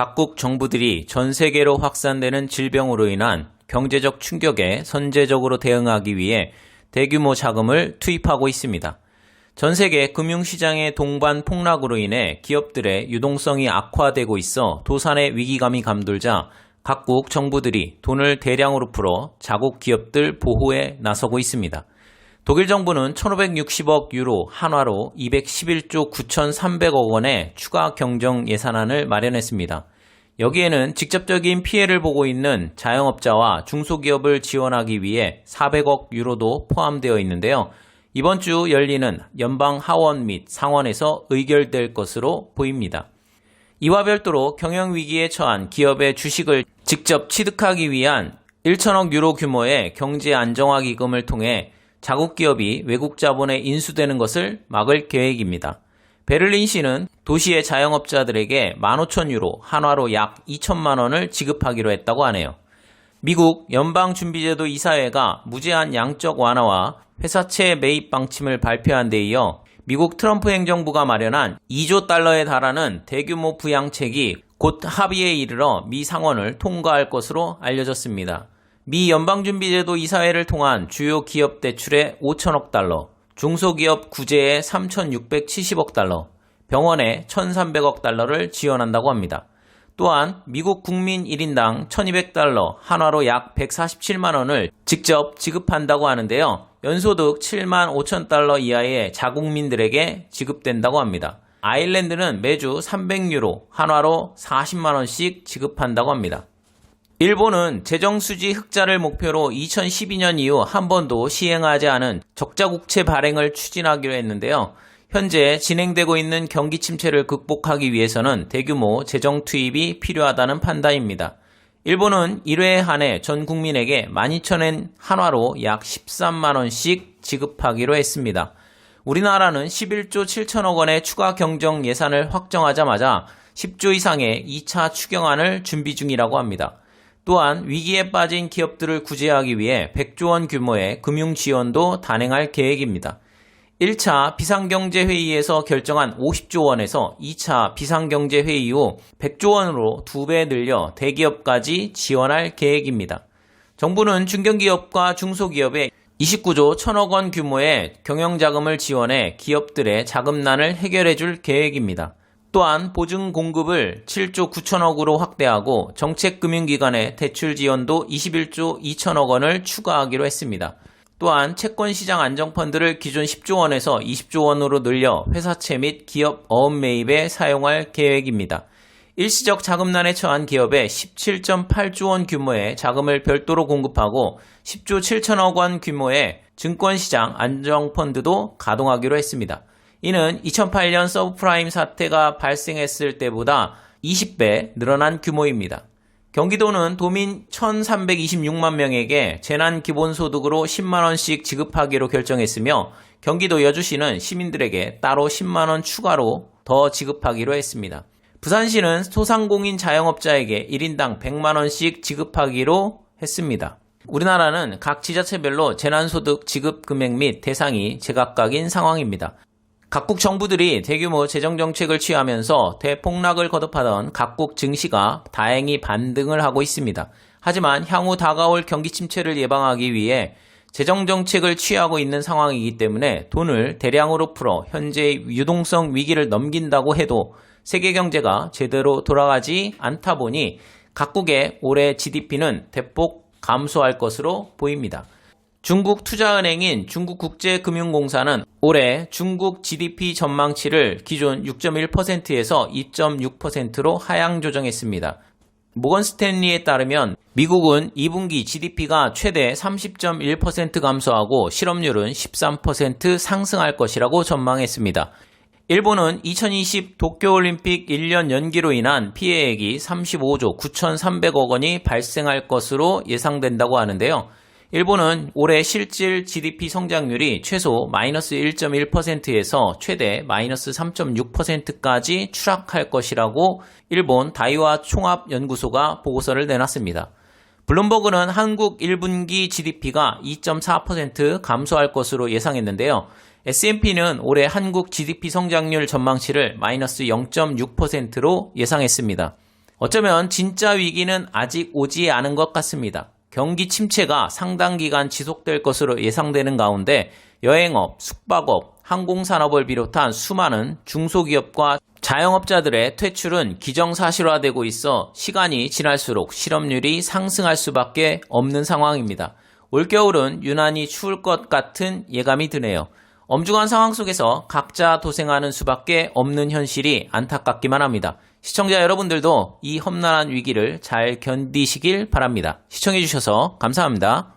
각국 정부들이 전 세계로 확산되는 질병으로 인한 경제적 충격에 선제적으로 대응하기 위해 대규모 자금을 투입하고 있습니다. 전 세계 금융시장의 동반 폭락으로 인해 기업들의 유동성이 악화되고 있어 도산의 위기감이 감돌자 각국 정부들이 돈을 대량으로 풀어 자국 기업들 보호에 나서고 있습니다. 독일 정부는 1560억 유로 한화로 211조 9,300억 원의 추가 경정 예산안을 마련했습니다. 여기에는 직접적인 피해를 보고 있는 자영업자와 중소기업을 지원하기 위해 400억 유로도 포함되어 있는데요. 이번 주 열리는 연방 하원 및 상원에서 의결될 것으로 보입니다. 이와 별도로 경영 위기에 처한 기업의 주식을 직접 취득하기 위한 1천억 유로 규모의 경제 안정화 기금을 통해 자국 기업이 외국 자본에 인수되는 것을 막을 계획입니다. 베를린시는 도시의 자영업자들에게 15,000유로, 한화로 약 2천만 원을 지급하기로 했다고 하네요. 미국 연방준비제도 이사회가 무제한 양적 완화와 회사채 매입 방침을 발표한 데 이어 미국 트럼프 행정부가 마련한 2조 달러에 달하는 대규모 부양책이 곧 합의에 이르러 미 상원을 통과할 것으로 알려졌습니다. 미 연방준비제도 이사회를 통한 주요 기업 대출에 5천억 달러, 중소기업 구제에 3,670억 달러, 병원에 1,300억 달러를 지원한다고 합니다. 또한 미국 국민 1인당 1,200달러, 한화로 약 147만 원을 직접 지급한다고 하는데요. 연소득 7만 5천 달러 이하의 자국민들에게 지급된다고 합니다. 아일랜드는 매주 300유로, 한화로 40만 원씩 지급한다고 합니다. 일본은 재정수지 흑자를 목표로 2012년 이후 한 번도 시행하지 않은 적자국채 발행을 추진하기로 했는데요. 현재 진행되고 있는 경기 침체를 극복하기 위해서는 대규모 재정 투입이 필요하다는 판단입니다. 일본은 1회에 한해 전 국민에게 12,000엔 한화로 약 13만원씩 지급하기로 했습니다. 우리나라는 11조 7천억 원의 추가 경정 예산을 확정하자마자 10조 이상의 2차 추경안을 준비 중이라고 합니다. 또한 위기에 빠진 기업들을 구제하기 위해 100조 원 규모의 금융 지원도 단행할 계획입니다. 1차 비상경제회의에서 결정한 50조 원에서 2차 비상경제회의 후 100조 원으로 2배 늘려 대기업까지 지원할 계획입니다. 정부는 중견기업과 중소기업에 29조 1000억 원 규모의 경영자금을 지원해 기업들의 자금난을 해결해 줄 계획입니다. 또한 보증 공급을 7조 9천억으로 확대하고 정책금융기관의 대출 지원도 21조 2천억 원을 추가하기로 했습니다. 또한 채권시장 안정펀드를 기존 10조 원에서 20조 원으로 늘려 회사채 및 기업 어음 매입에 사용할 계획입니다. 일시적 자금난에 처한 기업에 17.8조 원 규모의 자금을 별도로 공급하고 10조 7천억 원 규모의 증권시장 안정펀드도 가동하기로 했습니다. 이는 2008년 서브프라임 사태가 발생했을 때보다 20배 늘어난 규모입니다. 경기도는 도민 1,326만 명에게 재난 기본소득으로 10만원씩 지급하기로 결정했으며 경기도 여주시는 시민들에게 따로 10만원 추가로 더 지급하기로 했습니다. 부산시는 소상공인 자영업자에게 1인당 100만원씩 지급하기로 했습니다. 우리나라는 각 지자체별로 재난소득 지급 금액 및 대상이 제각각인 상황입니다. 각국 정부들이 대규모 재정 정책을 취하면서 대폭락을 거듭하던 각국 증시가 다행히 반등을 하고 있습니다. 하지만 향후 다가올 경기 침체를 예방하기 위해 재정 정책을 취하고 있는 상황이기 때문에 돈을 대량으로 풀어 현재의 유동성 위기를 넘긴다고 해도 세계 경제가 제대로 돌아가지 않다 보니 각국의 올해 GDP는 대폭 감소할 것으로 보입니다. 중국 투자은행인 중국국제금융공사는 올해 중국 GDP 전망치를 기존 6.1%에서 2.6%로 하향 조정했습니다. 모건 스탠리에 따르면 미국은 2분기 GDP가 최대 30.1% 감소하고 실업률은 13% 상승할 것이라고 전망했습니다. 일본은 2020 도쿄올림픽 1년 연기로 인한 피해액이 35조 9,300억 원이 발생할 것으로 예상된다고 하는데요. 일본은 올해 실질 GDP 성장률이 최소 마이너스 1.1%에서 최대 마이너스 3.6%까지 추락할 것이라고 일본 다이와 총합연구소가 보고서를 내놨습니다. 블룸버그는 한국 1분기 GDP가 2.4% 감소할 것으로 예상했는데요. S&P는 올해 한국 GDP 성장률 전망치를 마이너스 0.6%로 예상했습니다. 어쩌면 진짜 위기는 아직 오지 않은 것 같습니다. 경기 침체가 상당 기간 지속될 것으로 예상되는 가운데 여행업, 숙박업, 항공산업을 비롯한 수많은 중소기업과 자영업자들의 퇴출은 기정사실화되고 있어 시간이 지날수록 실업률이 상승할 수밖에 없는 상황입니다. 올겨울은 유난히 추울 것 같은 예감이 드네요. 엄중한 상황 속에서 각자 도생하는 수밖에 없는 현실이 안타깝기만 합니다. 시청자 여러분들도 이 험난한 위기를 잘 견디시길 바랍니다. 시청해주셔서 감사합니다.